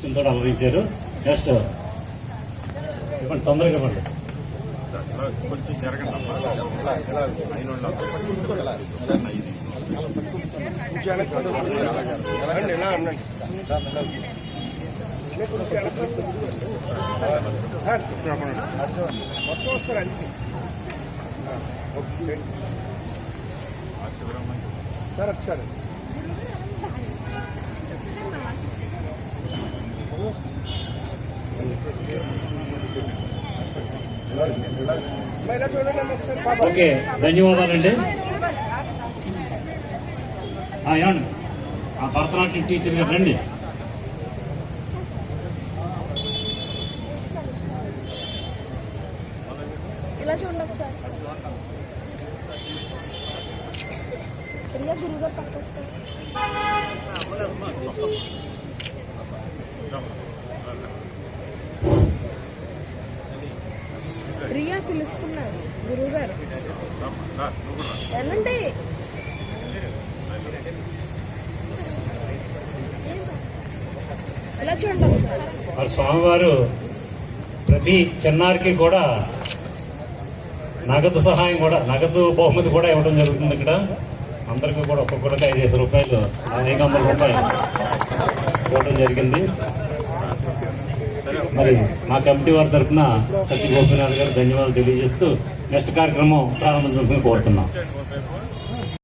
చింతోడు అలరించారు నెక్స్ట్ ఇవ్వండి తొందరగా ఇవ్వండి కొంచెం జరగండి సార్ ఓకే ధన్యవాదాలండి. ఆ, ఏమండి? ఆ భరతనాట్యం టీచర్ గారు రండి. ఇలా చూడండి ఒకసారి. ప్రియా గురుగారు పిలుస్తున్నారు. గురువు గారు. ఎలాంటి ఎలా చూడండి ఒకసారి? స్వామివారు ప్రతి చిన్నారికి కూడా నగదు సహాయం కూడా నగదు బహుమతి కూడా ఇవ్వడం జరుగుతుంది ఇక్కడ. అందరికీ కూడా ఒక్కొక్కరికి ఐదేసి రూపాయలు ఐదు వందల రూపాయలు ఇవ్వడం జరిగింది. మరి మా కమిటీ వారి తరఫున సత్య గోపీనాథ్ గారు ధన్యవాదాలు తెలియజేస్తూ నెక్స్ట్ కార్యక్రమం ప్రారంభించాలని కోరుతున్నాం.